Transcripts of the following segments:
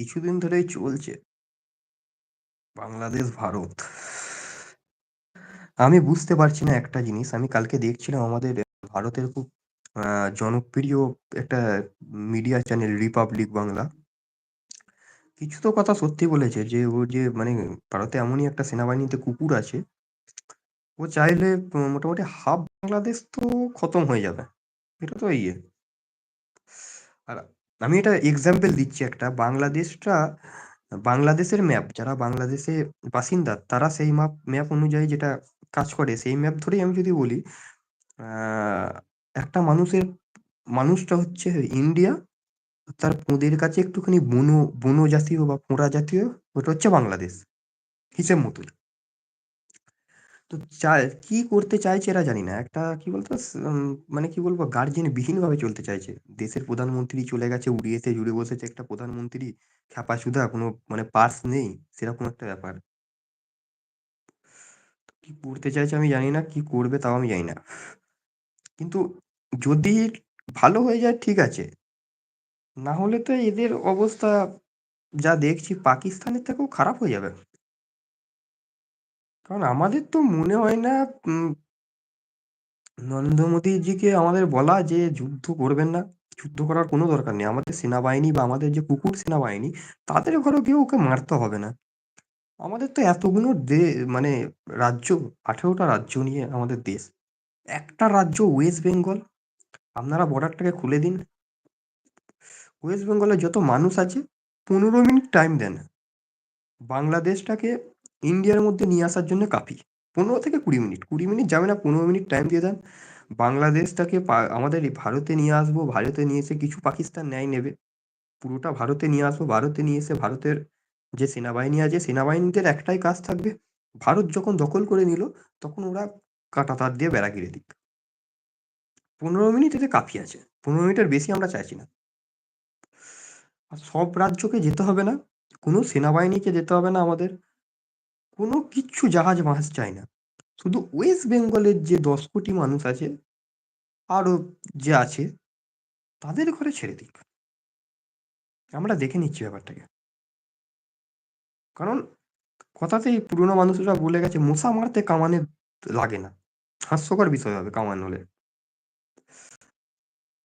কিছুদিন ধরেই চলছে। বাংলাদেশ, ভারত। আমি বুঝতে পারছি না একটা জিনিস। আমি কালকে দেখছিলাম আমাদের ভারতের খুব জনপ্রিয় একটা মিডিয়া চ্যানেল, রিপাবলিক বাংলা। কিছু তো কথা সত্যি বলেছে যে, ও যে মানে ভারতে এমনই একটা সেনাবাহিনীতে কুকুর আছে, ও চাইলে মোটামুটি হাফ বাংলাদেশ তো খতম হয়ে যাবে। এটা তো ইয়ে। আর আমি এটা এক্সাম্পল দিচ্ছি একটা। বাংলাদেশটা, বাংলাদেশের ম্যাপ যারা বাংলাদেশে বাসিন্দা, তারা সেই ম্যাপ ম্যাপ অনুযায়ী যেটা কাজ করে, সেই ম্যাপ ধরেই আমি যদি বলি একটা মানুষের, মানুষটা হচ্ছে ইন্ডিয়া তার ওদের কাছে একটুখানি বুনো বুনো জাতীয় বা ফোঁড়া জাতীয়, ওটা হচ্ছে বাংলাদেশ। হিসেব মতন? তো চায় কি করতে চাইছে এরা জানি না। একটা কি বলতো মানে কি বলব গার্জেন বিহীন ভাবে চলতে চাইছে। দেশের প্রধানমন্ত্রী চলে গেছে উড়িয়েতে জুড়ে বসেছে একটা প্রধানমন্ত্রী। খ্যাপাচুদা কোনো মানে পার্স নেই, সেরকম একটা ব্যাপার। কি করতে চাইছে আমি জানি না, কি করবে তাও আমি জানি না। কিন্তু যদি ভালো হয়ে যায়, ঠিক আছে। না হলে তো এদের অবস্থা, যা দেখছি, পাকিস্তানের থেকেও খারাপ হয়ে যাবে। কারণ আমাদের তো মনে হয় না উম, নরেন্দ্র মোদীজিকে আমাদের বলা যে যুদ্ধ করবেন না যুদ্ধ করার কোনো দরকার নেই। আমাদের সেনাবাহিনী বা আমাদের যে কুকুর সেনাবাহিনী তাদের ঘরে গিয়ে ওকে মারতে হবে না। আমাদের তো এতগুলো দে মানে রাজ্য আঠেরোটা রাজ্য নিয়ে আমাদের দেশ। একটা রাজ্য ওয়েস্ট বেঙ্গল আপনারা বর্ডারটাকে খুলে দিন। ওয়েস্ট বেঙ্গলে যত মানুষ আছে পনেরো মিনিট টাইম দেন। বাংলাদেশটাকে ইন্ডিয়ার মধ্যে নিয়ে আসার জন্য কাফি। পনেরো থেকে কুড়ি মিনিট কুড়ি মিনিট যাবে না, পনেরো মিনিট টাইম দিয়ে দেন। বাংলাদেশটাকে আমাদের ভারতে নিয়ে আসব, ভারতে নিয়ে এসে কিছু পাকিস্তান ন্যায় নেবে। পুরোটা ভারতে নিয়ে আসব, ভারতে নিয়ে এসে ভারতের যে সেনাবাহিনী আছে, সেনাবাহিনীদের একটাই কাজ থাকবে, ভারত যখন দখল করে নিল, তখন ওরা কাঁটা তার দিয়ে বেড়া ঘিরে দিক। পনেরো মিনিট এতে কাফি আছে, পনেরো মিনিটের বেশি আমরা চাইছি না। সব রাজ্যকে যেতে হবে না, কোনো সেনাবাহিনীকে যেতে হবে না আমাদের। কোনো কিচ্ছু জাহাজ মাহাজ চায় না। শুধু ওয়েস্ট বেঙ্গলের যে দশ কোটি মানুষ আছে, আরও যে আছে, তাদের ঘরে ছেড়ে দিক। আমরা দেখে নিচ্ছি ব্যাপারটাকে। কারণ কথাতেই পুরোনো মানুষরা বলে গেছে, মশা মারতে কামানে লাগে না। হাস্যকর বিষয় হবে কামান হলে।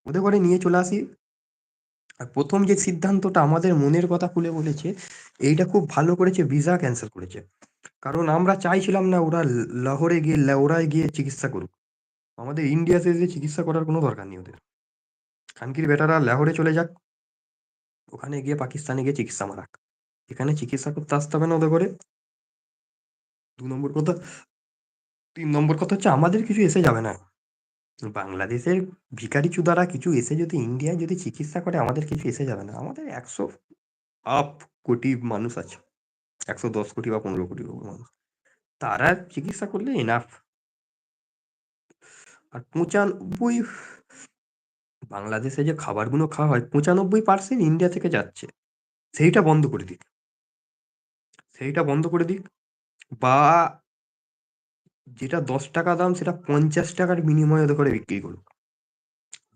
ওদের ঘরে নিয়ে চলে আসি। আর প্রথম যে সিদ্ধান্তটা আমাদের মনের কথা খুলে বলেছে, এইটা খুব ভালো করেছে, ভিসা ক্যান্সেল করেছে। কারণ আমরা চাইছিলাম না ওরা লাহোরে গিয়ে লাউড়ায় গিয়ে চিকিৎসা করুক। আমাদের ইন্ডিয়াতে এসে চিকিৎসা করার কোনো দরকার নেই ওদের। খানকির বেটারা লাহোরে চলে যাক, ওখানে গিয়ে পাকিস্তানে গিয়ে চিকিৎসা মারাক। এখানে চিকিৎসা করতে আসতে হবে না ওদের করে দু নম্বর কথা, তিন নম্বর কথা হচ্ছে আমাদের কিছু এসে যাবে না। বাংলাদেশের ভিখারি চুদারা কিছু এসে যদি ইন্ডিয়ায় যদি চিকিৎসা করে, আমাদের কিছু এসে যাবে না। আমাদের একশো আপ কোটি মানুষ আছে। একশো দশ কোটি বা পনেরো কোটি মানুষ। তারা চিকিৎসা করলে এনাফ আর পঁচানব্বই বাংলাদেশে যে খাবারগুলো খাওয়া হয়, পঁচানব্বই পার্সেন্ট ইন্ডিয়া থেকে যাচ্ছে। সেইটা বন্ধ করে দিক। সেইটা বন্ধ করে দিক বা যেটা দশ টাকা দাম, সেটা পঞ্চাশ টাকার বিনিময়ে করে বিক্রি করুক।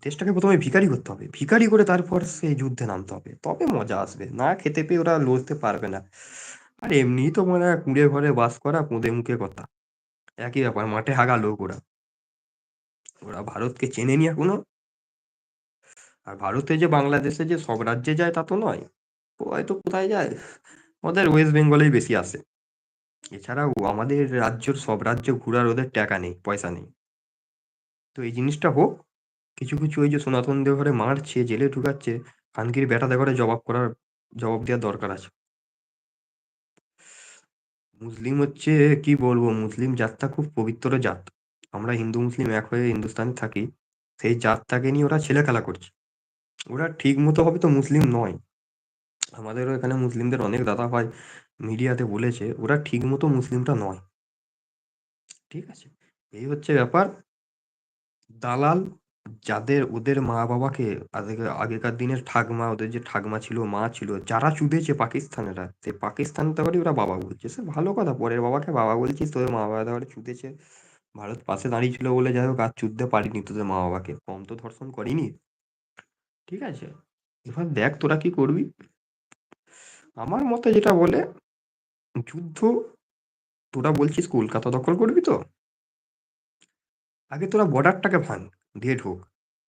দেশটাকে প্রথমে ভিখারি করতে হবে। ভিখারি করে তারপর সে যুদ্ধে নামতে হবে। তবে মজা আসবে। না খেতে পেয়ে ওরা লড়তে পারবে না। আর এমনিই তো মনে হয় কুঁড়ে ঘরে বাস করা কুঁদে মুখে কথা। একই ব্যাপার, মাঠে হাগা লোক ওরা। ওরা ভারতকে চেনে নি এখনও। আর ভারতে যে বাংলাদেশে যে সব রাজ্যে যায় তা তো নয় হয়তো কোথায় যায়? ওদের ওয়েস্ট বেঙ্গলেই বেশি আসে। এছাড়াও আমাদের রাজ্যের সব রাজ্য ঘোরার ওদের টাকা নেই, পয়সা নেই। তো এই জিনিসটা হোক, কিছু কিছু ওই যে সনাতন ঘরে মারছে, জেলে ঢুকাচ্ছে, খানকির বেটাদের ঘরে জবাব করার, জবাব দেওয়ার দরকার আছে। মুসলিম হচ্ছে, কি বলব? মুসলিম জাতটা খুব পবিত্র জাত। আমরা হিন্দু, মুসলিম এক হয়ে হিন্দুস্তানে থাকি। সেই জাতটাকে নিয়ে ওরা ছেলে খেলা করছে। ওরা ঠিক মতো হবে তো মুসলিম নয়। আমাদেরও এখানে মুসলিমদের অনেক দাদা ভাই মিডিয়াতে বলেছে, ওরা ঠিক মতো মুসলিমটা নয়। ঠিক আছে? এই হচ্ছে ব্যাপার। দালাল যাদের, ওদের মা বাবাকে আগে- আগেকার দিনের ঠাকমা, ওদের যে ঠাকমা ছিল, মা ছিল, যারা চুদেছে পাকিস্তানেরা, সে পাকিস্তান তাবারই ওরা বাবা বলছে। সে ভালো কথা, পরের বাবাকে বাবা বলছিস, তোদের মা বাবা তাবারে চুদেছে ভারত পাশে দাঁড়িয়ে ছিল বলে যাই হোক, আর চুদতে পারিনি তোদের মা বাবাকে কম তো ধর্ষণ করিনি। ঠিক আছে? এবার দেখ তোরা কি করবি। আমার মতে যেটা বলে, যুদ্ধ, তোরা বলছিস কলকাতা দখল করবি তো? আগে তোরা বর্ডারটাকে ভাঙ। দিয়ে ঢোক।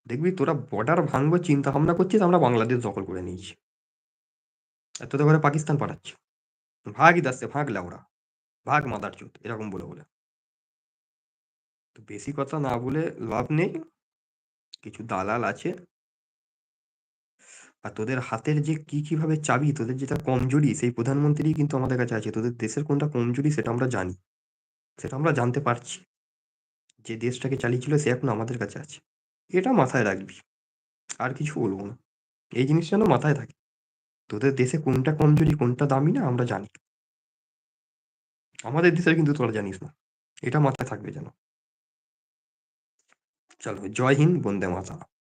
দেখবি তোরা বর্ডার ভাঙবো চিন্তা ভাবনা করছিস, আমরা বাংলাদেশ দখল করে নিয়েছি। আর তোদের ঘরে পাকিস্তান পাঠাচ্ছে। ভাগই দাসে, ভাগ ওরা ভাগ মাদার চোদ এরকম বলে বলে। তো বেশি কথা না বলে লাভ নেই, কিছু দালাল আছে। আর তোদের হাতের যে কি কীভাবে চাবি, তোদের যেটা কমজোরি, সেই প্রধানমন্ত্রী কিন্তু আমাদের কাছে আছে। তোদের দেশের কোনটা কমজোরি, সেটা আমরা জানি। সেটা আমরা জানতে পারছি। যে দেশটাকে চালিয়েছিল সে এখন আমাদের কাছে আছে। এটা মাথায় রাখবি। আর কিছু বলব না। এই জিনিস যেন মাথায় থাকে। তোদের দেশে কোনটা কমজোরি কোনটা দামি না আমরা জানি। আমাদের দেশের কিন্তু তোরা জানিস না। এটা মাথায় থাকবে যেন। চলো, জয় হিন্দ, বন্দে মাতা